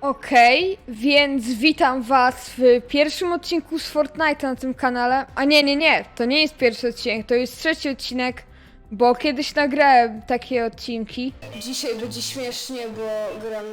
Okej, więc witam was w pierwszym odcinku z Fortnite'a na tym kanale. A nie, nie, nie, to nie jest pierwszy odcinek, to jest trzeci odcinek, bo kiedyś nagrałem takie odcinki. Dzisiaj będzie śmiesznie, bo gram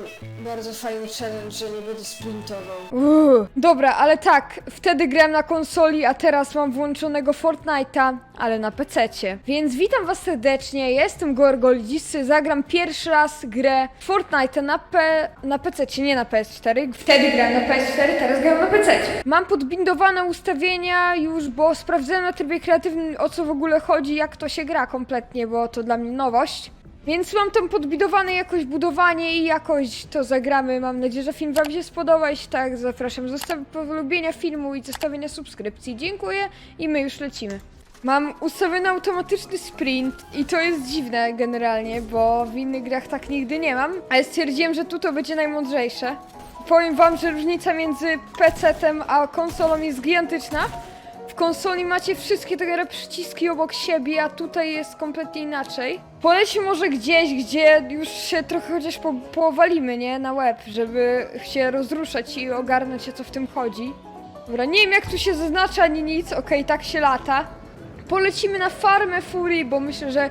bardzo fajny challenge, że nie będę sprintował. Uuu. Dobra, ale tak, wtedy grałem na konsoli, a teraz mam włączonego Fortnite'a, ale na PC-cie. Więc witam was serdecznie, ja jestem Gorgolidzisy, zagram pierwszy raz grę Fortnite'a na, P... na PC-cie, nie na PS4. Wtedy grałem na PS4, teraz gram na PC-cie. Mam podbindowane ustawienia już, bo sprawdzałem na trybie kreatywnym o co w ogóle chodzi, jak to się gra kompletnie, bo to dla mnie nowość. Więc mam tam podbidowane jakoś budowanie i jakoś to zagramy. Mam nadzieję, że film Wam się spodoba. Jeśli tak, zapraszam zostawienia polubienia filmu i zostawienia subskrypcji. Dziękuję i my już lecimy. Mam ustawiony automatyczny sprint i to jest dziwne generalnie, bo w innych grach tak nigdy nie mam. Ale stwierdziłem, że tu to będzie najmądrzejsze. Powiem Wam, że różnica między PC-tem a konsolą jest gigantyczna. W konsoli macie wszystkie te przyciski obok siebie, a tutaj jest kompletnie inaczej. Polećmy może gdzieś, gdzie już się trochę chociaż po, powalimy, nie? Na łeb, żeby się rozruszać i ogarnąć o co w tym chodzi. Dobra, nie wiem jak tu się zaznacza ani nic, okej, tak się lata. Polecimy na farmę Fury, bo myślę, że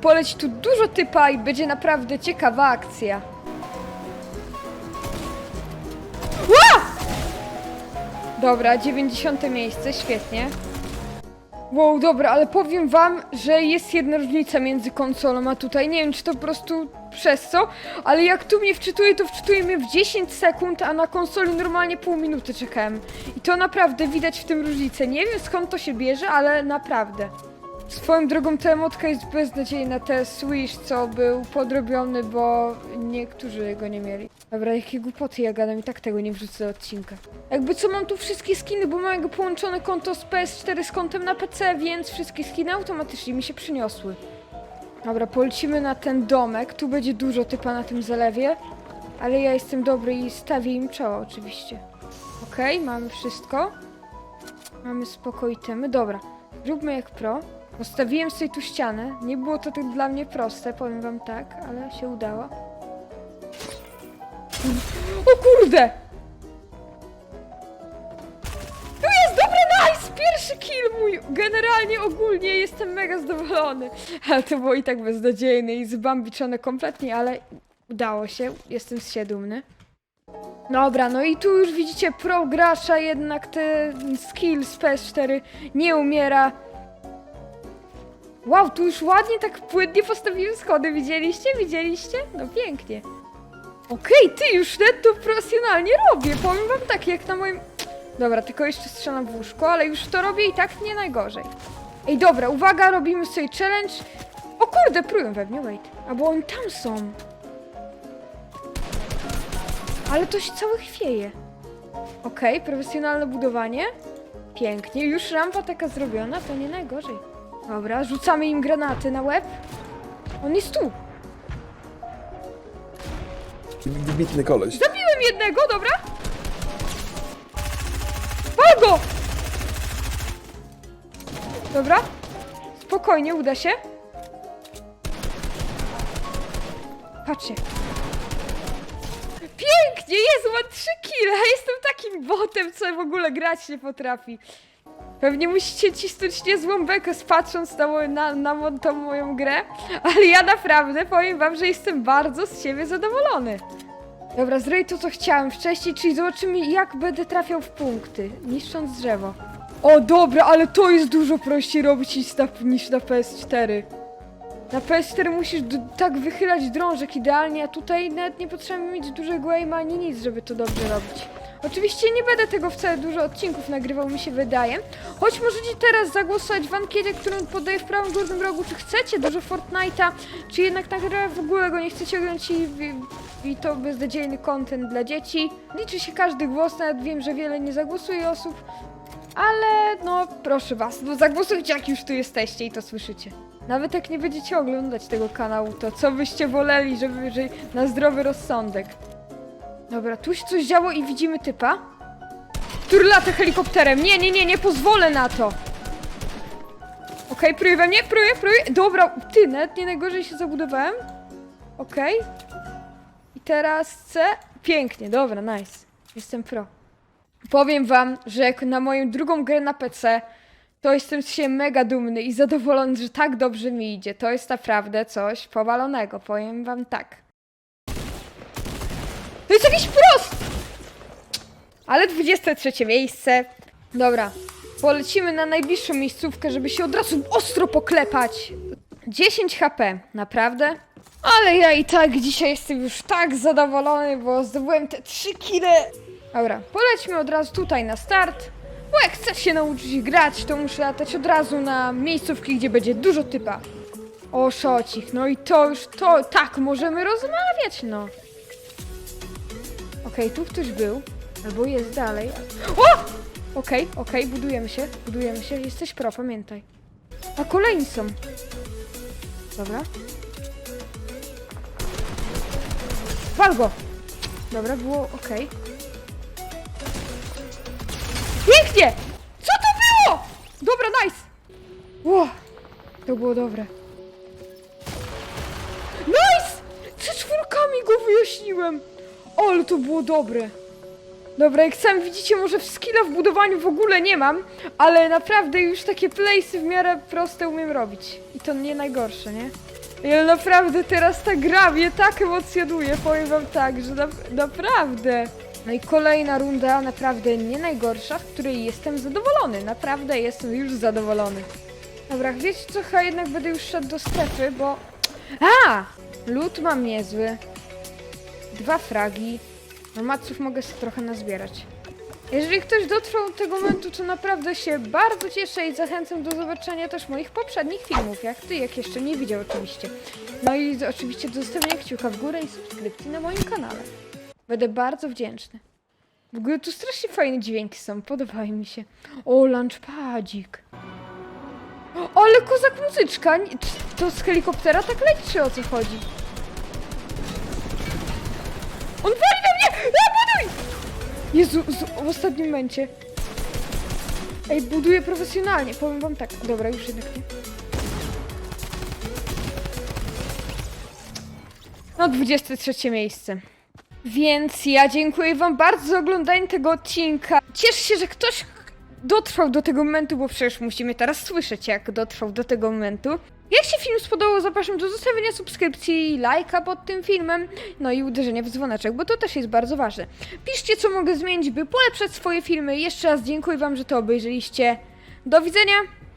poleci tu dużo typa i będzie naprawdę ciekawa akcja. Dobra, 90 miejsce, świetnie. Wow, dobra, ale powiem wam, że jest jedna różnica między konsolą a tutaj. Nie wiem, czy to po prostu przez co, ale jak tu mnie wczytuje, to wczytuje mnie w 10 sekund, a na konsoli normalnie pół minuty czekałem. I to naprawdę widać w tym różnicę. Nie wiem skąd to się bierze, ale naprawdę. Swoją drogą ta emotka jest beznadziejna, ten Swish, co był podrobiony, bo niektórzy go nie mieli. Dobra, jakie głupoty ja gadam i tak tego nie wrzucę do odcinka. Jakby co, mam tu wszystkie skiny, bo mam połączone konto z PS4 z kontem na PC, więc wszystkie skiny automatycznie mi się przyniosły. Dobra, polecimy na ten domek, tu będzie dużo typa na tym zalewie, ale ja jestem dobry i stawię im czoło oczywiście. Okej, mamy wszystko. Mamy spokój temy. Dobra, zróbmy jak pro. Postawiłem sobie tu ścianę. Nie było to tak dla mnie proste, powiem wam tak, ale się udało. O kurde! Tu jest dobry nice! Pierwszy kill mój! Generalnie, ogólnie jestem mega zadowolony. Ale to było i tak beznadziejne i zbambiczone kompletnie, ale udało się. Jestem z siebie dumny. Dobra, no i tu już widzicie pro jednak ten skill z PS4 nie umiera. Wow, tu już ładnie tak płynnie postawiłem schody, widzieliście? Widzieliście? No pięknie. Okej, ty już net to profesjonalnie robię, powiem wam tak, jak na moim... Dobra, tylko jeszcze strzelam w łóżko, ale już to robię i tak nie najgorzej. Ej, dobra, uwaga, robimy sobie challenge. O kurde, prują we mnie, wait. Albo oni tam są. Ale to się całe chwieje. Okej, profesjonalne budowanie. Pięknie, już rampa taka zrobiona, to nie najgorzej. Dobra, rzucamy im granaty na łeb. On jest tu. Wybitny koleś. Zabiłem jednego, dobra? Go! Dobra. Spokojnie, uda się. Patrzcie. Pięknie, jest, ma trzy kile. Jestem takim botem, co w ogóle grać nie potrafi. Pewnie musicie cisnąć niezłą bekę, patrząc na, na, na tą moją grę, ale ja naprawdę powiem wam, że jestem bardzo z siebie zadowolony. Dobra, zrobię to, co chciałem wcześniej, czyli zobaczymy, jak będę trafiał w punkty, niszcząc drzewo. O, dobra, ale to jest dużo prościej robić niż na, niż na PS4. Na PS4 musisz tak wychylać drążek idealnie, a tutaj nawet nie potrzeba mieć dużego aima ani nic, żeby to dobrze robić. Oczywiście nie będę tego wcale dużo odcinków nagrywał, mi się wydaje. Choć możecie teraz zagłosować w ankiecie, którą podaję w prawym górnym rogu, czy chcecie dużo Fortnite'a, czy jednak nagrywam w ogóle go nie chcecie oglądać i, i, i to beznadziejny content dla dzieci. Liczy się każdy głos, nawet wiem, że wiele nie zagłosuje osób, ale no proszę was, no zagłosujcie jak już tu jesteście i to słyszycie. Nawet jak nie będziecie oglądać tego kanału, to co byście woleli, żeby że na zdrowy rozsądek. Dobra, tu się coś działo i widzimy typa. Który lata helikopterem. Nie, nie, nie, nie pozwolę na to. Okej, próbuję we mnie, próbuję, próbuję. Dobra, ty, nawet nie najgorzej się zabudowałem. Okej. I teraz C. pięknie, dobra, nice. Jestem pro. Powiem wam, że jak na moją drugą grę na PC, to jestem się mega dumny i zadowolony, że tak dobrze mi idzie. To jest naprawdę coś powalonego, powiem wam tak. Jest jakiś prost! Ale 23 miejsce. Dobra, polecimy na najbliższą miejscówkę, żeby się od razu ostro poklepać. 10 HP, naprawdę? Ale ja i tak dzisiaj jestem już tak zadowolony, bo zdobyłem te 3 kile. Dobra, polećmy od razu tutaj na start. Bo jak chcę się nauczyć grać, to muszę latać od razu na miejscówki, gdzie będzie dużo typa. O, szocik, no i to już, to, tak, możemy rozmawiać, no. Okej, tu ktoś był, albo jest dalej. O! Okej, okej, budujemy się, budujemy się, jesteś pro, pamiętaj. A kolejni są. Dobra. Wal go! Dobra, było okej. Pięknie! Co to było? Dobra, nice! Ło, to było dobre. Nice! Ze czwórkami go wyjaśniłem. Ale to było dobre. Dobra, jak sam widzicie, może w skilla w budowaniu w ogóle nie mam, ale naprawdę już takie playsy w miarę proste umiem robić. I to nie najgorsze, nie? Ale naprawdę teraz ta gra mnie tak emocjonuje, powiem wam tak, że na, naprawdę. No i kolejna runda, naprawdę nie najgorsza, w której jestem zadowolony. Naprawdę jestem już zadowolony. Dobra, wiecie co, chyba jednak będę już szedł do strefy, bo... A! Lód mam niezły. Dwa fragi. No maców mogę sobie trochę nazbierać. Jeżeli ktoś dotrwał do tego momentu, to naprawdę się bardzo cieszę i zachęcam do zobaczenia też moich poprzednich filmów, jak ty, jak jeszcze nie widział oczywiście. No i oczywiście do zostawienia kciuka w górę i subskrypcji na moim kanale. Będę bardzo wdzięczny. W ogóle tu strasznie fajne dźwięki są, podobają mi się. O, lunchpadzik. O, ale kozak muzyczka. To z helikoptera tak leci, o co chodzi? On wali we mnie! Ja buduj! Jezu, z, w ostatnim momencie. Ej, buduję profesjonalnie, powiem wam tak. Dobra, już jednak nie. No, 23 miejsce. Więc ja dziękuję wam bardzo za oglądanie tego odcinka. Cieszę się, że ktoś dotrwał do tego momentu, bo przecież musimy teraz słyszeć, jak dotrwał do tego momentu. Jak się film spodobał, zapraszam do zostawienia subskrypcji, lajka pod tym filmem, no i uderzenia w dzwoneczek, bo to też jest bardzo ważne. Piszcie, co mogę zmienić, by polepszać swoje filmy. Jeszcze raz dziękuję wam, że to obejrzeliście. Do widzenia!